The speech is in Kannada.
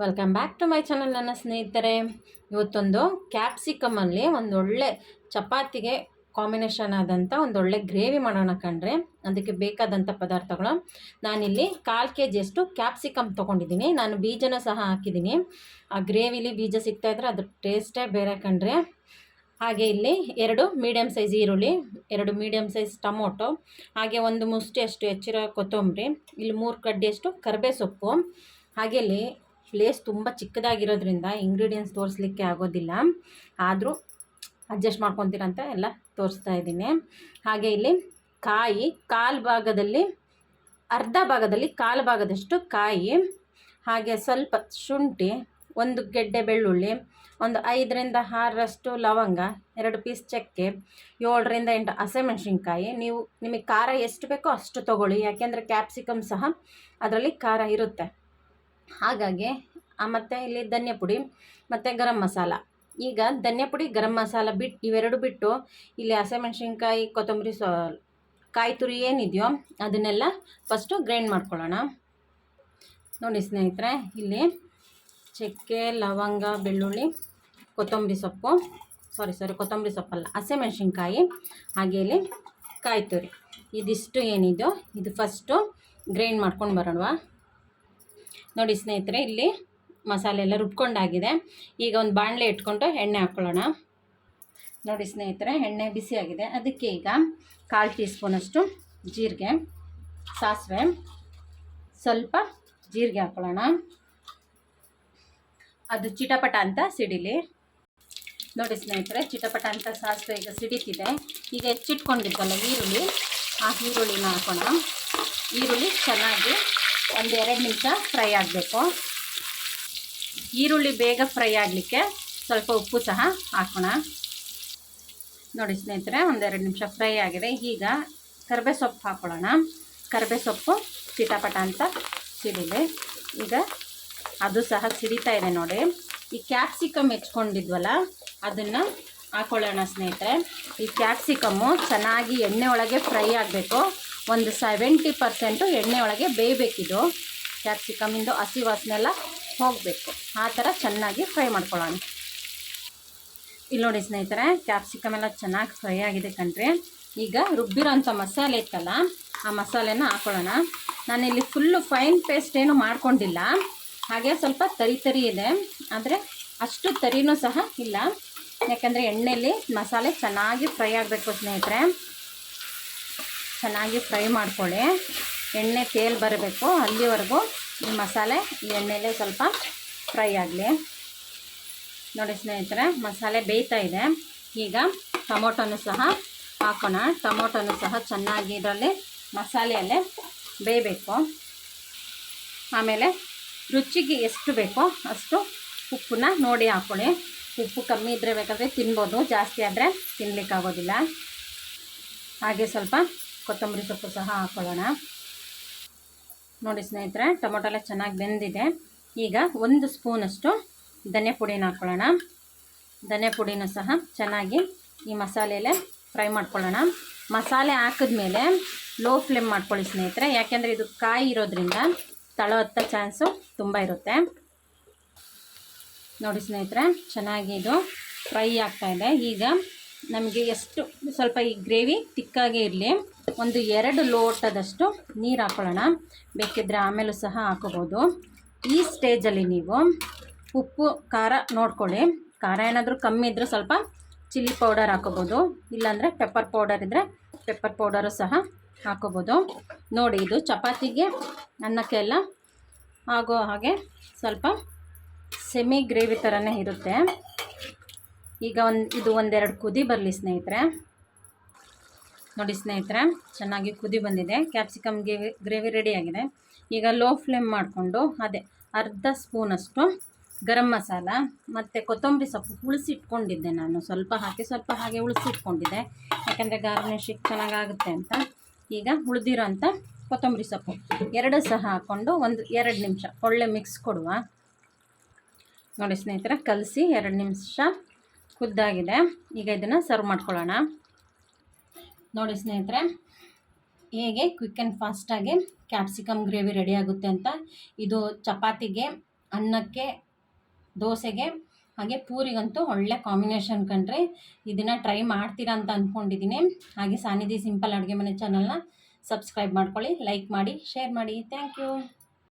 Welcome back to my channel ನನ್ನ ಸ್ನೇಹಿತರೆ. ಇವತ್ತೊಂದು ಕ್ಯಾಪ್ಸಿಕಮಲ್ಲಿ ಒಂದೊಳ್ಳೆ ಚಪಾತಿಗೆ ಕಾಂಬಿನೇಷನ್ ಆದಂಥ ಒಂದೊಳ್ಳೆ ಗ್ರೇವಿ ಮಾಡೋಣ ಕಂಡ್ರೆ ಅದಕ್ಕೆ ಬೇಕಾದಂಥ ಪದಾರ್ಥಗಳು. ನಾನಿಲ್ಲಿ ಕಾಲು ಕೆ ಜಿಯಷ್ಟು ಕ್ಯಾಪ್ಸಿಕಮ್ ತೊಗೊಂಡಿದ್ದೀನಿ. ನಾನು ಬೀಜನ ಸಹ ಹಾಕಿದ್ದೀನಿ. ಆ ಗ್ರೇವಿಲಿ ಬೀಜ ಸಿಗ್ತಾಯಿದ್ರೆ ಅದ್ರ ಟೇಸ್ಟೇ ಬೇರೆ ಕಂಡ್ರೆ ಹಾಗೆ ಇಲ್ಲಿ ಎರಡು ಮೀಡಿಯಮ್ ಸೈಜ್ ಈರುಳ್ಳಿ, ಎರಡು ಮೀಡಿಯಮ್ ಸೈಜ್ ಟೊಮೊಟೊ, ಹಾಗೆ ಒಂದು ಮುಷ್ಟಿಯಷ್ಟು ಹೆಚ್ಚಿರೋ ಕೊತ್ತಂಬರಿ, ಇಲ್ಲಿ ಮೂರು ಕಡ್ಡಿಯಷ್ಟು ಕರಿಬೇ ಸೊಪ್ಪು ಹಾಗೆ ಇಲ್ಲಿ ಪ್ಲೇಸ್ ತುಂಬ ಚಿಕ್ಕದಾಗಿರೋದ್ರಿಂದ ಇಂಗ್ರೀಡಿಯೆಂಟ್ಸ್ ತೋರಿಸ್ಲಿಕ್ಕೆ ಆಗೋದಿಲ್ಲ. ಆದರೂ ಅಡ್ಜಸ್ಟ್ ಮಾಡ್ಕೊತೀರಂತ ಎಲ್ಲ ತೋರಿಸ್ತಾ ಇದ್ದೀನಿ. ಹಾಗೆ ಇಲ್ಲಿ ಕಾಯಿ ಕಾಲು ಭಾಗದಲ್ಲಿ, ಅರ್ಧ ಭಾಗದಲ್ಲಿ ಕಾಲು ಭಾಗದಷ್ಟು ಕಾಯಿ, ಹಾಗೆ ಸ್ವಲ್ಪ ಶುಂಠಿ, ಒಂದು ಗೆಡ್ಡೆ ಬೆಳ್ಳುಳ್ಳಿ, ಒಂದು ಐದರಿಂದ ಆರರಷ್ಟು ಲವಂಗ, ಎರಡು ಪೀಸ್ ಚಕ್ಕೆ, ಏಳರಿಂದ ಎಂಟು ಹಸಿಮೆಣ್ಸಿನ್ಕಾಯಿ ನೀವು ನಿಮಗೆ ಖಾರ ಎಷ್ಟು ಬೇಕೋ ಅಷ್ಟು ತೊಗೊಳ್ಳಿ. ಯಾಕೆಂದರೆ ಕ್ಯಾಪ್ಸಿಕಮ್ ಸಹ ಅದರಲ್ಲಿ ಖಾರ ಇರುತ್ತೆ. ಹಾಗಾಗಿ ಮತ್ತು ಇಲ್ಲಿ ಧನ್ಯ ಪುಡಿ, ಮತ್ತು ಗರಂ ಮಸಾಲ. ಈಗ ಧನ್ಯ ಪುಡಿ, ಗರಂ ಮಸಾಲ ಬಿಟ್ಟು ಇವೆರಡು ಬಿಟ್ಟು ಇಲ್ಲಿ ಹಸಿಮೆಣ್ಸಿನ್ಕಾಯಿ, ಕೊತ್ತಂಬರಿ ಸೊ, ಕಾಯಿ ತುರಿ ಏನಿದೆಯೋ ಅದನ್ನೆಲ್ಲ ಫಸ್ಟು ಗ್ರೈಂಡ್ ಮಾಡ್ಕೊಳ್ಳೋಣ. ನೋಡಿ ಸ್ನೇಹಿತರೆ, ಇಲ್ಲಿ ಚಕ್ಕೆ, ಲವಂಗ, ಬೆಳ್ಳುಳ್ಳಿ, ಕೊತ್ತಂಬರಿ ಸೊಪ್ಪು ಸಾರಿ ಸಾರಿ ಕೊತ್ತಂಬರಿ ಸೊಪ್ಪಲ್ಲ, ಹಸಿಮೆಣ್ಸಿನ್ಕಾಯಿ, ಹಾಗೆ ಇಲ್ಲಿ ಕಾಯಿ ತುರಿ. ಇದಿಷ್ಟು ಏನಿದೆಯೋ, ಇದು ಫಸ್ಟು ಗ್ರೈಂಡ್ ಮಾಡ್ಕೊಂಡು ಬರೋಣವಾ. ನೋಡಿ ಸ್ನೇಹಿತರೆ, ಇಲ್ಲಿ ಮಸಾಲೆ ಎಲ್ಲ ರುಬ್ಕೊಂಡಾಗಿದೆ. ಈಗ ಒಂದು ಬಾಣಲೆ ಇಟ್ಕೊಂಡು ಎಣ್ಣೆ ಹಾಕ್ಕೊಳ್ಳೋಣ ನೋಡಿ ಸ್ನೇಹಿತರೆ, ಎಣ್ಣೆ ಬಿಸಿಯಾಗಿದೆ. ಅದಕ್ಕೆ ಈಗ ಕಾಲು ಟೀ ಸ್ಪೂನಷ್ಟು ಜೀರಿಗೆ, ಸಾಸಿವೆ, ಸ್ವಲ್ಪ ಜೀರಿಗೆ ಹಾಕ್ಕೊಳ್ಳೋಣ ಅದು ಚಿಟಪಟ ಅಂತ ಸಿಡಿಲಿ. ನೋಡಿ ಸ್ನೇಹಿತರೆ, ಚಿಟಪಟ ಅಂತ ಸಾಸಿವೆ ಈಗ ಸಿಡಿತಿದೆ. ಈಗ ಹೆಚ್ಚಿಟ್ಕೊಂಡಿದ್ದಲ್ಲ ಈರುಳ್ಳಿ, ಆ ಈರುಳ್ಳಿನ ಹಾಕೋಣ. ಈರುಳ್ಳಿ ಚೆನ್ನಾಗಿ ಒಂದು ಎರಡು ನಿಮಿಷ ಫ್ರೈ ಆಗಬೇಕು. ಈರುಳ್ಳಿ ಬೇಗ ಫ್ರೈ ಆಗಲಿಕ್ಕೆ ಸ್ವಲ್ಪ ಉಪ್ಪು ಸಹ ಹಾಕೋಣ. ನೋಡಿ ಸ್ನೇಹಿತರೆ ಒಂದೆರಡು ನಿಮಿಷ ಫ್ರೈ ಆಗಿದೆ. ಈಗ ಕರ್ಬೆ ಸೊಪ್ಪು ಹಾಕೊಳ್ಳೋಣ. ಕರ್ಬೆ ಸೊಪ್ಪು ಚಿಟಪಟ ಅಂತ ಸಿಡಿದೆ ಈಗ ಅದು ಸಹ ಸಿಡಿತಾ ಇದೆ ನೋಡಿ. ಈ ಕ್ಯಾಪ್ಸಿಕಮ್ ಹೆಚ್ಕೊಂಡಿದ್ವಲ್ಲ, ಅದನ್ನು ಹಾಕೊಳ್ಳೋಣ ಸ್ನೇಹಿತರೆ. ಈ ಕ್ಯಾಪ್ಸಿಕಮ್ಮು ಚೆನ್ನಾಗಿ ಎಣ್ಣೆ ಒಳಗೆ ಫ್ರೈ ಆಗಬೇಕು. ಒಂದು ಸೆವೆಂಟಿ ಪರ್ಸೆಂಟು ಎಣ್ಣೆ ಒಳಗೆ ಬೇಯಬೇಕಿದು. ಕ್ಯಾಪ್ಸಿಕಮಿಂದು ಹಸಿ ವಾಸನೆಲ್ಲ ಹೋಗಬೇಕು. ಆ ಥರ ಚೆನ್ನಾಗಿ ಫ್ರೈ ಮಾಡ್ಕೊಳ್ಳೋಣ. ಇಲ್ಲಿ ನೋಡಿ ಸ್ನೇಹಿತರೆ ಕ್ಯಾಪ್ಸಿಕಮ್ ಎಲ್ಲ ಚೆನ್ನಾಗಿ ಫ್ರೈ ಆಗಿದೆ ಕಣ್ರಿ. ಈಗ ರುಬ್ಬಿರೋಂಥ ಮಸಾಲೆ ಇತ್ತಲ್ಲ, ಆ ಮಸಾಲೆನ ಹಾಕೊಳ್ಳೋಣ. ನಾನಿಲ್ಲಿ ಫುಲ್ಲು ಫೈನ್ ಪೇಸ್ಟ್ ಏನು ಮಾಡ್ಕೊಂಡಿಲ್ಲ. ಹಾಗೆ ಸ್ವಲ್ಪ ತರಿ ತರಿ ಇದೆ. ಆದರೆ ಅಷ್ಟು ತರಿನೂ ಸಹ ಇಲ್ಲ. ಯಾಕಂದರೆ ಎಣ್ಣೆಯಲ್ಲಿ ಮಸಾಲೆ ಚೆನ್ನಾಗಿ ಫ್ರೈ ಆಗಬೇಕು ಸ್ನೇಹಿತರೆ. ಚೆನ್ನಾಗಿ ಫ್ರೈ ಮಾಡ್ಕೊಳ್ಳಿ. ಎಣ್ಣೆ ತೇಲ್ ಬರಬೇಕು. ಅಲ್ಲಿವರೆಗೂ ಈ ಮಸಾಲೆ, ಈ ಎಣ್ಣೆಲೇ ಸ್ವಲ್ಪ ಫ್ರೈ ಆಗಲಿ. ನೋಡಿ ಸ್ನೇಹಿತರೆ, ಮಸಾಲೆ ಬೇಯ್ತಾ ಇದೆ. ಈಗ ಟೊಮೊಟೊನು ಸಹ ಹಾಕೋಣ. ಟೊಮೊಟೊನು ಸಹ ಚೆನ್ನಾಗಿ ಇದರಲ್ಲಿ ಮಸಾಲೆಯಲ್ಲೇ ಬೇಯಬೇಕು. ಆಮೇಲೆ ರುಚಿಗೆ ಎಷ್ಟು ಬೇಕೋ ಅಷ್ಟು ಉಪ್ಪನ್ನ ನೋಡಿ ಹಾಕ್ಕೊಳ್ಳಿ ಉಪ್ಪು ಕಮ್ಮಿ ಇದ್ದರೆ ಬೇಕಾದರೆ ತಿನ್ಬೋದು, ಜಾಸ್ತಿ ಆದರೆ ತಿನ್ನಲಿಕ್ಕಾಗೋದಿಲ್ಲ ಹಾಗೆ ಸ್ವಲ್ಪ ಕೊತ್ತಂಬರಿ ಸೊಪ್ಪು ಸಹ ಹಾಕ್ಕೊಳ್ಳೋಣ ನೋಡಿ ಸ್ನೇಹಿತರೆ, ಟೊಮೊಟೊ ಎಲ್ಲ ಚೆನ್ನಾಗಿ ಬೆಂದಿದೆ. ಈಗ ಒಂದು ಸ್ಪೂನಷ್ಟು ಧನೆ ಪುಡಿನ ಹಾಕ್ಕೊಳ್ಳೋಣ ಧನೆ ಪುಡಿನೂ ಸಹ ಚೆನ್ನಾಗಿ ಈ ಮಸಾಲೆಯಲ್ಲೇ ಫ್ರೈ ಮಾಡ್ಕೊಳ್ಳೋಣ. ಮಸಾಲೆ ಹಾಕಿದ್ಮೇಲೆ ಲೋ ಫ್ಲೇಮ್ ಮಾಡ್ಕೊಳ್ಳಿ ಸ್ನೇಹಿತರೆ, ಯಾಕೆಂದರೆ ಇದು ಕಾಯಿ ಇರೋದ್ರಿಂದ ತಳ ಹತ್ತ ಚಾನ್ಸು ತುಂಬ ಇರುತ್ತೆ. ನೋಡಿ ಸ್ನೇಹಿತರೆ, ಚೆನ್ನಾಗಿ ಇದು ಫ್ರೈ ಆಗ್ತಾಯಿದೆ ಈಗ ನಮಗೆ ಎಷ್ಟು ಸ್ವಲ್ಪ ಈ ಗ್ರೇವಿ ತಿಕ್ಕಾಗೆ ಇರಲಿ. ಒಂದು ಎರಡು ಲೋಟದಷ್ಟು ನೀರು ಹಾಕೊಳ್ಳೋಣ. ಬೇಕಿದ್ದರೆ ಆಮೇಲೂ ಸಹ ಹಾಕೋಬೋದು. ಈ ಸ್ಟೇಜಲ್ಲಿ ನೀವು ಉಪ್ಪು, ಖಾರ ನೋಡ್ಕೊಳ್ಳಿ. ಖಾರ ಏನಾದರೂ ಕಮ್ಮಿ ಇದ್ದರೆ ಸ್ವಲ್ಪ ಚಿಲ್ಲಿ ಪೌಡರ್ ಹಾಕೋಬೋದು. ಇಲ್ಲಾಂದರೆ ಪೆಪ್ಪರ್ ಪೌಡರ್ ಇದ್ದರೆ ಪೆಪ್ಪರ್ ಪೌಡರು ಸಹ ಹಾಕೋಬೋದು. ನೋಡಿ, ಇದು ಚಪಾತಿಗೆ ಅನ್ನಕ್ಕೆ ಎಲ್ಲ ಆಗೋ ಹಾಗೆ ಸ್ವಲ್ಪ ಸೆಮಿ ಗ್ರೇವಿ ಥರನೇ ಇರುತ್ತೆ. ಈಗ ಒಂದು, ಇದು ಒಂದೆರಡು ಕುದಿ ಬರಲಿ ಸ್ನೇಹಿತರೆ. ನೋಡಿ ಸ್ನೇಹಿತರೆ, ಚೆನ್ನಾಗಿ ಕುದಿ ಬಂದಿದೆ. ಕ್ಯಾಪ್ಸಿಕಮ್ ಗ್ರೇವಿ ಗ್ರೇವಿ ರೆಡಿಯಾಗಿದೆ ಈಗ ಲೋ ಫ್ಲೇಮ್ ಮಾಡಿಕೊಂಡು ಅದೇ ಅರ್ಧ ಸ್ಪೂನಷ್ಟು ಗರಂ ಮಸಾಲ, ಮತ್ತು ಕೊತ್ತಂಬರಿ ಸೊಪ್ಪು ಉಳಿಸಿಟ್ಕೊಂಡಿದ್ದೆ ನಾನು. ಸ್ವಲ್ಪ ಹಾಕಿ, ಸ್ವಲ್ಪ ಹಾಗೆ ಉಳಿಸಿಟ್ಕೊಂಡಿದ್ದೆ ಯಾಕೆಂದರೆ ಗಾರ್ನಿಶಿಗೆ ಚೆನ್ನಾಗಾಗುತ್ತೆ ಅಂತ. ಈಗ ಉಳಿದಿರೋ ಅಂಥ ಕೊತ್ತಂಬರಿ ಸೊಪ್ಪು. ಎರಡು ಸಹ ಹಾಕ್ಕೊಂಡು ಒಂದು, ಎರಡು ನಿಮಿಷ ಒಳ್ಳೆ ಮಿಕ್ಸ್ ಕೊಡುವ. ನೋಡಿ ಸ್ನೇಹಿತರೆ, ಕಲಸಿ ಎರಡು ನಿಮಿಷ ಕುದ್ದಾಗಿದೆ. ಈಗ ಇದನ್ನು ಸರ್ವ್ ಮಾಡ್ಕೊಳ್ಳೋಣ. ನೋಡಿ ಸ್ನೇಹಿತರೆ, ಹೇಗೆ ಕ್ವಿಕ್ ಆ್ಯಂಡ್ ಫಾಸ್ಟಾಗಿ ಕ್ಯಾಪ್ಸಿಕಮ್ ಗ್ರೇವಿ ರೆಡಿ ಆಗುತ್ತೆ ಅಂತ. ಇದು ಚಪಾತಿಗೆ, ಅನ್ನಕ್ಕೆ, ದೋಸೆಗೆ, ಹಾಗೆ ಪೂರಿಗಂತೂ ಒಳ್ಳೆ ಕಾಂಬಿನೇಷನ್ ಕಂಡ್ರೆ ಇದನ್ನು ಟ್ರೈ ಮಾಡ್ತೀರಾ ಅಂತ ಅಂದ್ಕೊಂಡಿದ್ದೀನಿ ಹಾಗೆ ಸಾನಿಧಿ ಸಿಂಪಲ್ ಅಡುಗೆ ಮನೆ ಚಾನಲ್ನ ಸಬ್ಸ್ಕ್ರೈಬ್ ಮಾಡ್ಕೊಳ್ಳಿ ಲೈಕ್ ಮಾಡಿ ಶೇರ್ ಮಾಡಿ. Thank you